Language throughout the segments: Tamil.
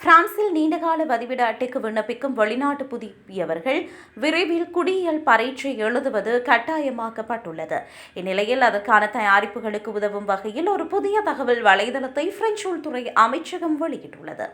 பிரான்சில் நீண்டகால பதிவிட அட்டைக்கு விண்ணப்பிக்கும் வெளிநாட்டு புதியவர்கள் விரைவில் குடியியல் பரீட்சை எழுதுவது கட்டாயமாக்கப்பட்டுள்ளது. இந்நிலையில் அதற்கான தயாரிப்புகளுக்கு உதவும் வகையில் ஒரு புதிய தகவல் வலைதளத்தை பிரெஞ்சு உள்துறை அமைச்சகம் வெளியிட்டுள்ளது.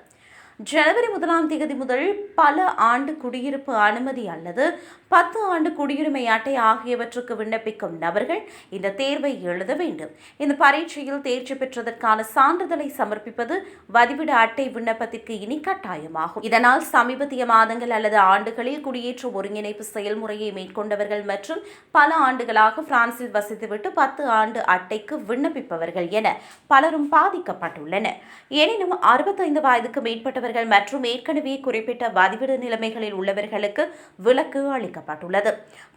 ஜனவரி முதலாம் தேதி முதல் பல ஆண்டு குடியிருப்பு அனுமதி அல்லது பத்து ஆண்டு குடியுரிமை அட்டை ஆகியவற்றுக்கு விண்ணப்பிக்கும் நபர்கள் இந்த தேர்வை எழுத வேண்டும். இந்த பரீட்சையில் தேர்ச்சி பெற்றதற்கான சான்றிதழை சமர்ப்பிப்பது வதிவிட அட்டை விண்ணப்பத்திற்கு இனி கட்டாயமாகும். இதனால் சமீபத்திய மாதங்கள் அல்லது ஆண்டுகளில் குடியேற்ற ஒருங்கிணைப்பு செயல்முறையை மேற்கொண்டவர்கள் மற்றும் பல ஆண்டுகளாக பிரான்சில் வசித்துவிட்டு பத்து ஆண்டு அட்டைக்கு விண்ணப்பிப்பவர்கள் என பலரும் பாதிக்கப்பட்டுள்ளனர். எனினும் அறுபத்தைந்து வயதுக்கு மேற்பட்ட உள்ளவர்கள் மற்றும் ஏற்கனவே குறிப்பிட்ட வதிவிட நிலைமைகளில் உள்ளவர்களுக்கு விலக்கு அளிக்கப்பட்டுள்ளது.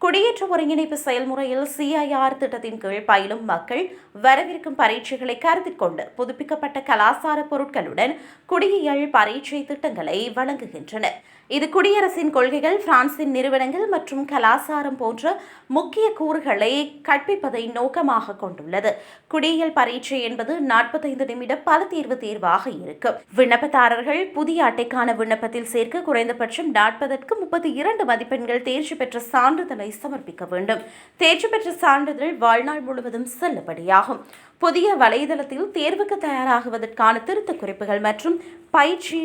குடியேற்ற ஒருங்கிணைப்பு செயல்முறையில் சிஐஆர் திட்டத்தின் கீழ் பயிலும் மக்கள் வரவிருக்கும் பரீட்சைகளை கருத்தில் கொண்டு புதுப்பிக்கப்பட்ட கலாசார பொருட்களுடன் குடியியல் பரீட்சை திட்டங்களை வழங்குகின்றனர். இது குடியரசின் கொள்கைகள் பிரான்சின் நிறுவனங்கள் மற்றும் கலாசாரம் போன்ற முக்கிய கூறுகளை கற்பிப்பதை நோக்கமாக கொண்டுள்ளது. குடியியல் பரீட்சை என்பது நாற்பத்தைந்து நிமிட பல தேர்வு தேர்வாக இருக்கும். விண்ணப்பதாரர்கள் புதிய அட்டைக்கான விண்ணப்பத்தில் சேர்க்க குறைந்தபட்சம் நாற்பதற்கு முப்பத்தி இரண்டு மதிப்பெண்கள் தேர்ச்சி பெற்ற சான்றிதழை சமர்ப்பிக்க வேண்டும். தேர்ச்சி பெற்ற சான்றிதழ் வாழ்நாள் முழுவதும் செல்லுபடியாகும். புதிய வலைதளத்தில் தேர்வுக்கு தயாராகுவதற்கான திருத்த குறிப்புகள் மற்றும் பயிற்சி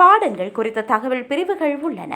பாடங்கள் குறித்த தகவல் பிரிவுகள் உள்ளன.